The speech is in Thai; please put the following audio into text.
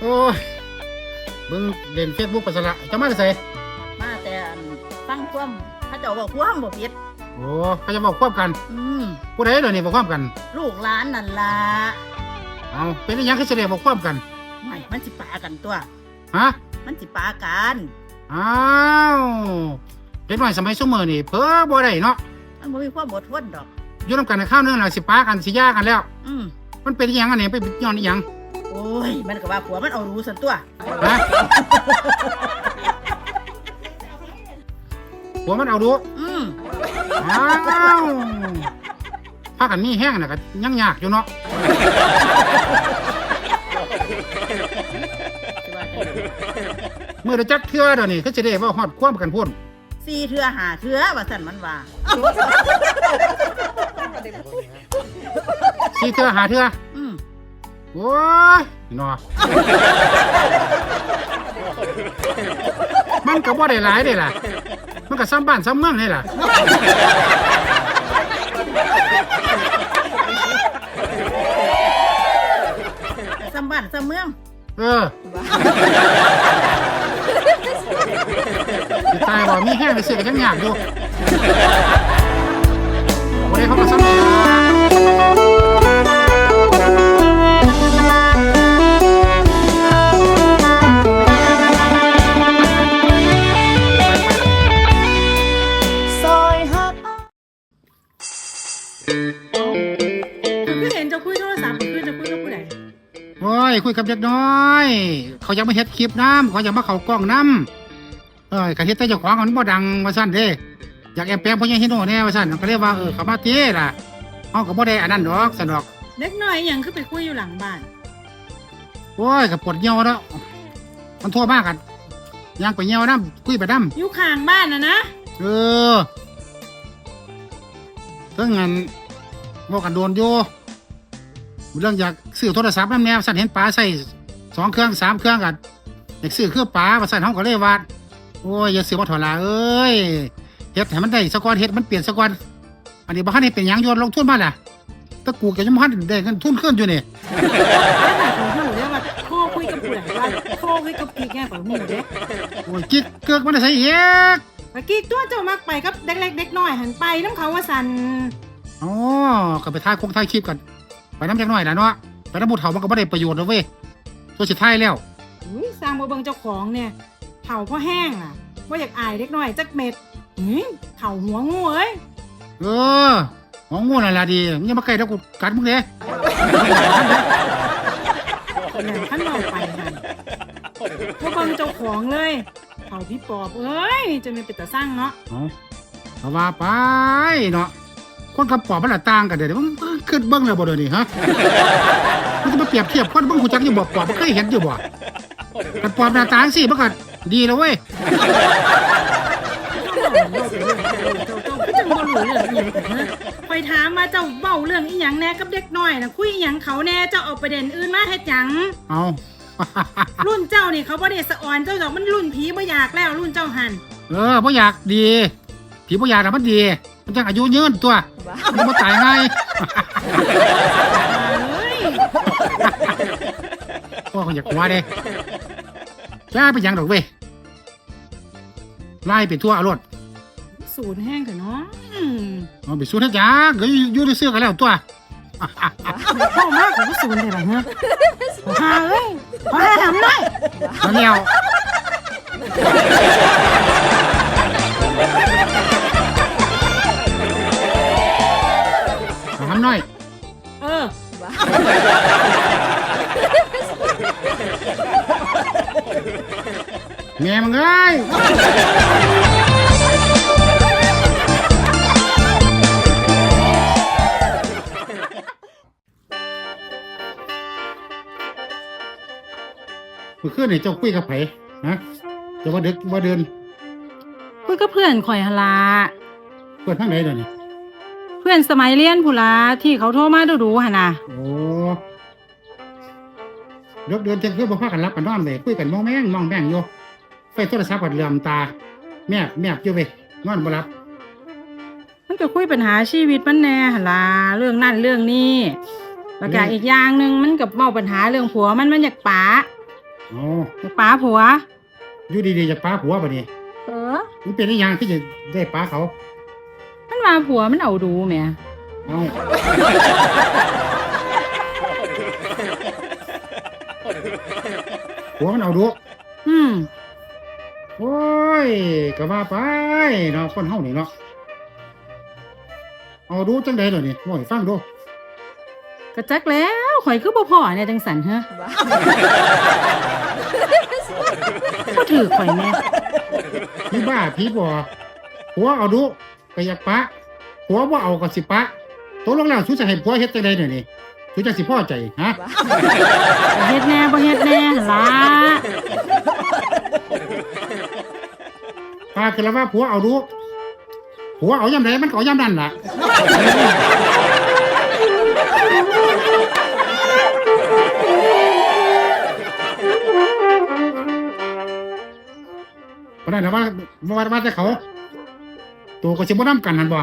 โอ้ยเบิ่งเล่นเฟซบุ๊กไปซะละจะมาได้ไสมาแต่อันฟังความเขาเจ้าบอกความบ่ผิดโอ้เขาจะบอกควบกัน อืมผู้ใดเดี๋ยวนี้บอกควบกัน ลูกหลานนั่นล่ะเอาเป็นอหยังคือแสดงบอกควบกัน ไม่มันสิปากันตัว ฮะ มันสิปากันอ้าวเด็กน้อยสมัยซุมื้อนี่เพ้อบ่ได้เนาะ มันบ่มีความอดทนดอก อยู่นำกันในข้าวเนึงล่ะสิปากันสิย่ากันแล้ว อืมมันเป็นอหยังอันนี้ไปย้อนอหยัง โอ้ย มันก็ว่าผัวมันเอารู้สันตัวฮะหัวมันเอาดูอืมอ้าวพากันมีแห้งน่ะก็ยังยากอยู่เนาะสิว่าจังใดมื้อละจักเทื่อเดี๋ยวนี้คือสิได้เว่าฮอดความกันพุ่นสี่เทื่อหาเทื่อว่าสั่นมันว่าสิเทื่อหาเทื่ออืม โอ้ยเนาะมันก็บ่ได้หลายเด้ล่ะ มันก็ซ้ำบ้านซ้ำเมืองนี่ล่ะซ้ำบ้านซ้ำเมืองเออสิตายบ่มีแห้งไปซื้อก็ยังยากอยู่บ่ได้เขาก็ซ้ำ คุยกับเด็กน้อย เขายังไม่เฮ็ดคลิปน้ำเขายังมาเข้ากล้องน้ำเอ้ยกะเฮ็ดแต่เจ้าของมันบ่ดังว่าซั่นเด้อยากแอมแปลงพ่อใหญ่ฮิโน่แน่ว่าซั่นก็เลยว่าเออเขามาเต้ล่ะเฮาก็บ่ได้อันนั้นดอกซั่นดอกเล็กน้อยอหย่างคือไปคุยอยู่หลังบ้าน โอ้ยก็ปวดเหี่ยวเนาะมันโทั่วมากกันย่างไปเหี่ยวน้ำคุยไปน้อยู่ข้างบ้านนะนะำเออเรื่องงานบอกกันโดนอยู่ เรื่องอยากซื้อโทรศัพท์น้ำแนวสั่นเห็นป๋าใส่สองเครื่องสามเครื่องกันอยากซื้อเครื่องป๋ามาสั่นห้องก็เลยว่าโอ้ยอย่าซื้อมาถอดละเอ้ยเฮ็ดให้มันได้สกอนเฮ็ดมันเปลี่ยนสกอนอันนี้บ้านนี่เป็นหยังโยนลงทุนมาล่ะแตะกูแกยังบ้านได้เงินทุนขึ้นอยู่นี่แล้วหมายถึงหูเรียกว่าโทรคุยกับผู้ใดว่าโทรคุยกับกิ๊กแง่ของหมูเด้โอ้ยกิ๊กเกิกมันได้ใส่เฮ็ดเมื่อกี้ตัวเจ้ามักไปกับเด็กเล็กเด็กน้อยหันไปน้ำเขาว่าสันอ๋อก็ไปถ่ายคงถ่ายคลิปกัน ไปน้ำจักหน่อยละเนาะไปน้ำบุเถามันก็ไม่ได้ประโยชน์นะเว้ยตัวสุดท้ายแล้วอุ้ยสร้างบ่เบิงเจ้าของเนี่ยเถ่าพ่อแห้งอะว่าอยากอายเด็กน้อยจักเม็ดหืมเถ่าหัวงูเอ้ยเออหองงูนั่นละดีมึงอย่ามาใกล้แล้วกูกัดมึงเด้อย่างขั้นเราไปหันบ่เบิงเจ้าของเลยเถ่าพี่ปอบเอ้ยจะไม่เป็นตาสร้างเนาะเอาเอาว่าไปเนาะคนกับปอบมันละต่างกันเด้อมึง ขึ้นเบิ้งเลยบ่เดี๋ยวนี้ฮะมึงจะมาเปรียบเทียบคนมึงหูจักอยู่บ่ปอบมึงเคยเห็นอยู่บ่กันปอบหน้าตาจังสิมันก็ดีแล้วเว้ยเจ้าเจ้าก็จังบ่รู้เรื่องอีหยังกันนะไปถามมาเจ้าเบ้าเรื่องอีหยังแหน่กับเด็กน้อยนะคุยอีหยังเขาแหน่เจ้าเอาประเด็นอื่นมาเฮ็ดหยัง เอา รุ่นเจ้านี่เขาบ่ได้สะออนเจ้าดอกมันรุ่นผีบ่อยากแล้วรุ่นเจ้าหัน เออบ่อยากดี ผีบ่อยากน่ะมันดี มันจังอายุยืนตัวมันบ่ตายง่ายเอ้ยพ่อเขาอยากหัวเด้จ้าไปหยังดอกเว้ยไล่ไปทั่วเอารถศูนย์แห้งเถอะเนาะอืมเอาไปสู้ทักยากก็อยู่ในเสื้อกันแล้วตัวเข้ามากกว่าศูนย์เลยเหรอฮะหาเอ้ยขอให้ทำหน่อยมาแล้ว ทำหน่อย เออแม่มึงเอ้ยเมื่อคืนนี่เจ้าคุยกับไผฮะเจะว่าดึกว่าเดินคุยกับเพื่อนข่อยหนลาเปิดทางไหนเดี๋ยวนี้ เพื่อนสมัยเรียนผู้ลาที่เขาโทรมาดูๆหั่นน่ะโอ้เดิกเดินเที่ยงคืนบ่พากันรับกันนอนเลยคุยกันมองแม่งมองแม่งอยู่ไฟโทรศัพท์ก็เหลื่อมตา แมบแมบอยู่เว้ยนอนบ่หลับมันก็คุยปัญหาชีวิตมันแน่หั่นล่ะเรื่องนั่นเรื่องนี้แล้วก็อีกอย่างหนึ่งมันกับเมาปัญหาเรื่องผัวมันมันอยากป๋าเอาอยากป้าผัว อยู่ดีๆจะป้าผัวปะนี่เออมันเป็นอีหยังที่จะได้ป้าเขา มันว่าผัวมันเอาดูแหมเอาผัวมันเอาดูอืมโอ้ยก็ว่าไปเนาะคนเฮานี่เนาะเอาดูจังใดเดี๋ยวนี้ว่าให้ฟังดูกระจักแล้วข่อยคือบ่พ่อเนี่ยจังสันเฮะก็ถือข่อยแน่พี่บ้าพี่บ่ผัวเอาดู ก็อยากปะผัวบ่เอาก็สิปะตกลงแล้วสุจะให้ผัวเฮ็ดจังใดเดี๋ยวนี้สุจะสิพอใจฮะบ่เฮ็ดแน่บ่เฮ็ดแน่หั่นล่ะปาคือแล้วว่าผัวเอาดูผัวเอายามใดมันก็เอายามนั้นล่ะเพราะนั้นนะว่าว่าว่าแต่เขา ตัวก็สิบ่นำกันนั่นบ่